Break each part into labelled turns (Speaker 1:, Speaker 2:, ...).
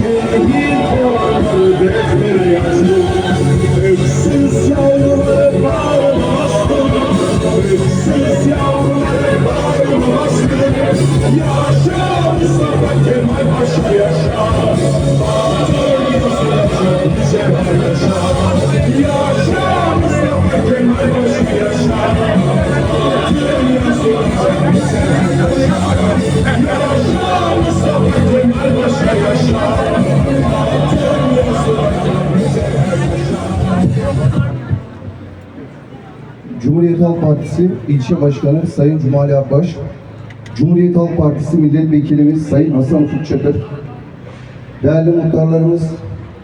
Speaker 1: Şehit olanları deftere yazdım Öksüz yavruları bağrıma bastım Öksüz yavruları bağrıma bastım Yaşa Mustafa Kemal Paşa yaşa Batır Mustafa bize yaşa Yaşa
Speaker 2: Cumhuriyet Halk Partisi İlçe Başkanı Sayın Cumali Akbaş, Cumhuriyet Halk Partisi Milletvekilimiz Sayın Hasan Ufuk Çakır, değerli muhtarlarımız,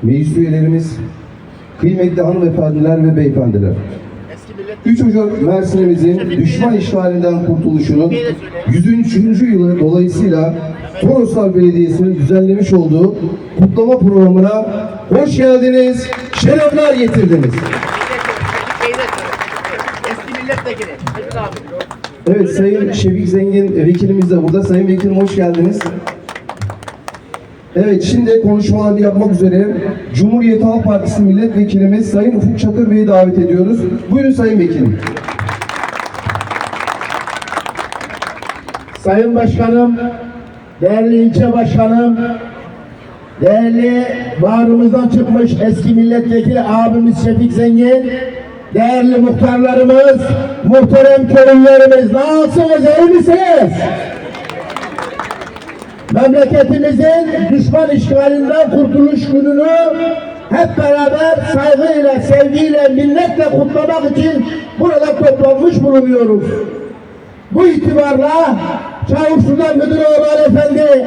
Speaker 2: meclis üyelerimiz, kıymetli hanımefendiler ve beyefendiler. 3 Ocak Mersin'imizin düşman işgalinden kurtuluşunun 103. yılı dolayısıyla Toroslar Belediyesi'nin düzenlemiş olduğu kutlama programına hoş geldiniz, şerefler getirdiniz.
Speaker 3: Milletvekili. Abi.
Speaker 2: Evet Sayın Şefik Zengin vekilimiz de burada. Sayın Vekilim hoş geldiniz. Evet şimdi konuşmalarını yapmak üzere Cumhuriyet Halk Partisi Milletvekilimiz Sayın Ufuk Çakır Bey'i davet ediyoruz. Buyurun Sayın Vekilim.
Speaker 4: Sayın Başkanım, değerli ilçe başkanım, değerli bağrımızdan çıkmış eski milletvekili abimiz Şefik Zengin, değerli muhtarlarımız, muhterem köylülerimiz, nasılsınız, iyi misiniz? Memleketimizin düşman işgalinden kurtuluş gününü hep beraber saygıyla, sevgiyle, minnetle kutlamak için burada toplanmış bulunuyoruz. Bu itibarla Çavuşlu'da Müdüroğlu Ali Efendi,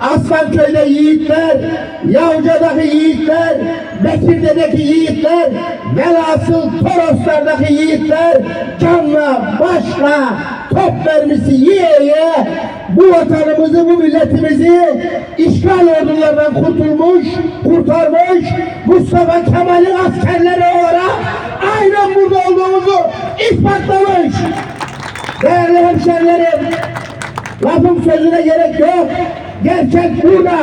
Speaker 4: Aslanköy'de yiğitler, Yavca'daki yiğitler, Bekir'deki yiğitler, velhasıl Toroslar'daki yiğitler canla başla top mermisi yiye yiye bu vatanımızı, bu milletimizi işgal ordularından kurtulmuş, kurtarmış Mustafa Kemal'in askerleri olarak aynen burada olduğumuzu ispatlamış. Değerli hemşerilerim, lafın sözüne gerek yok. Gerçek burada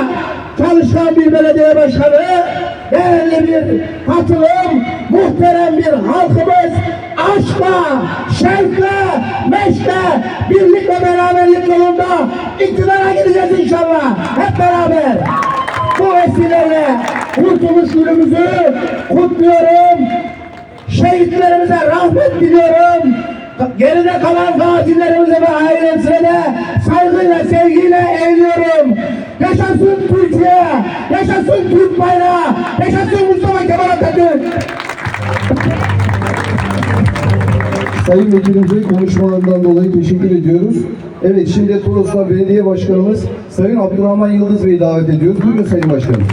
Speaker 4: çalışkan bir belediye başkanı, değerli bir katılım, muhterem bir halkımız, aşkla, şevkle, meşkle, birlik ve beraberlik yolunda iktidara gideceğiz inşallah. Hep beraber. Bu vesileyle kurtuluş günümüzü kutluyorum. Şehitlerimize rahmet diliyorum. Geride kalan gazilerimize ve ailesine de saygıyla, sevgiyle eğiliyorum. Yaşasın Türkiye, yaşasın Türk bayrağı, yaşasın Mustafa Kemal Atatürk.
Speaker 2: Sayın Vekilimize konuşmalarından dolayı teşekkür ediyoruz. Evet şimdi Toroslar Belediye Başkanımız Sayın Abdurrahman Yıldız Bey'i davet ediyoruz. Buyurun Sayın Başkanım.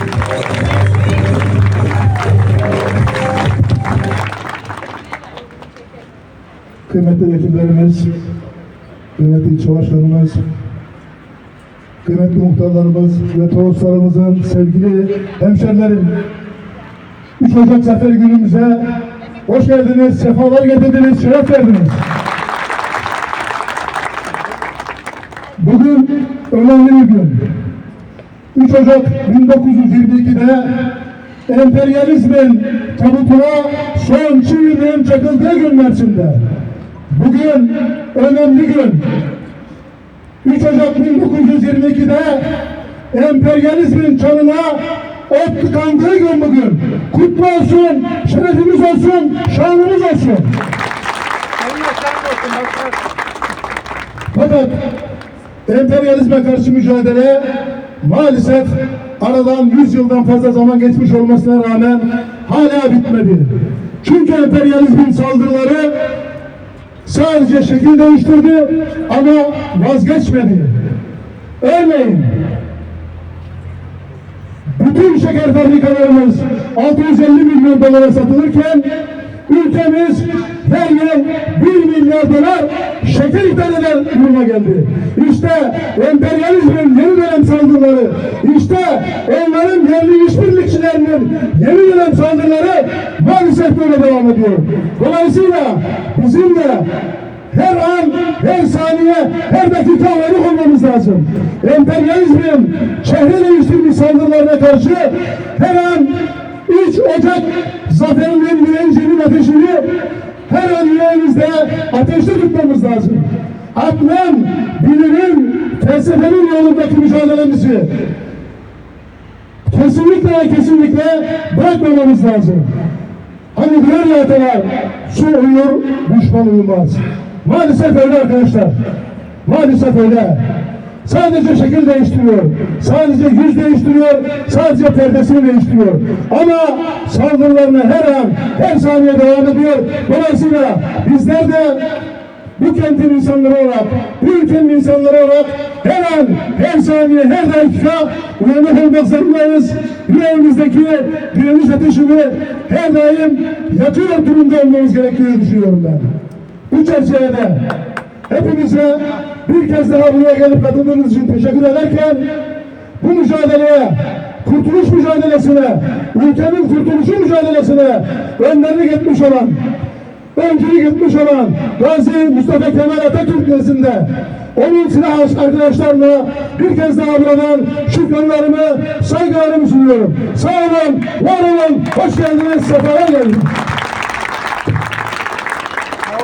Speaker 5: kıymetli vekillerimiz, kıymetli ilçe başkanımız, kıymetli muhtarlarımız ve toroslarımızın sevgili hemşerilerim, 3 Ocak Zafer günümüze hoş geldiniz, sefalar getirdiniz, şeref verdiniz. Bugün önemli bir gün. 3 Ocak 1922'de emperyalizmin tabutuna son çivilerin çakıldığı gün Mersin'de. Bugün önemli gün. 3 Ocak 1922'de emperyalizmin çanına ot tıkandığı gün bugün. Kutlu olsun, şerefimiz olsun, şanımız olsun. Fakat emperyalizme karşı mücadele maalesef aradan 100 yıldan fazla zaman geçmiş olmasına rağmen hala bitmedi. Çünkü emperyalizmin saldırıları Sadece şekil değiştirdi ama vazgeçmedi. Örneğin bütün şeker fabrikalarımız 650 milyon dolara satılırken ülkemiz her yıl 1 milyar dolar şeker ithal eder duruma geldi. İşte emperyalizmin yeni dönem saldırıları, işte onların yerli işbirlikçilerinin yeni dönem saldırıları maalesef böyle devam ediyor. Dolayısıyla bizim de her an, her saniye, her dakika uyanık olmamız lazım. Emperyalizmin çehre değiştirmiş saldırılarına karşı her an 3 Ocak zaferinin direncinin ateşini her an yüreğimizde ateşte tutmamız lazım. Aklın, bilimin, felsefenin yolundaki mücadelemizi kesinlikle kesinlikle bırakmamamız lazım. Hani diyor ya atalar, su uyur, düşman uyumaz. Maalesef öyle arkadaşlar. Maalesef öyle. Sadece şekil değiştiriyor. Sadece yüz değiştiriyor. Sadece perdesini değiştiriyor. Ama saldırılarına her an, her saniye devam ediyor. Dolayısıyla bizler de bu kentin insanları olarak, bu ülkenin insanları olarak her an, her saniye, her dakika uyanık olmak zorundayız. Yüreğimizdeki direniş ateşini her daim yakıyor durumda olmamız gerektiğini düşünüyorum ben. Bu çerçevede hepinize bir kez daha buraya gelip katıldığınız için teşekkür ederken bu mücadeleye, kurtuluş mücadelesine, ülkenin kurtuluşu mücadelesine önderlik etmiş olan öncülük etmiş olan Gazi Mustafa Kemal Atatürk nezdinde onun silah arkadaşlarına bir kez daha buradan şükranlarımı, saygılarımı sunuyorum. Sağ olun, var olun, hoş geldiniz, sefalar geldiniz.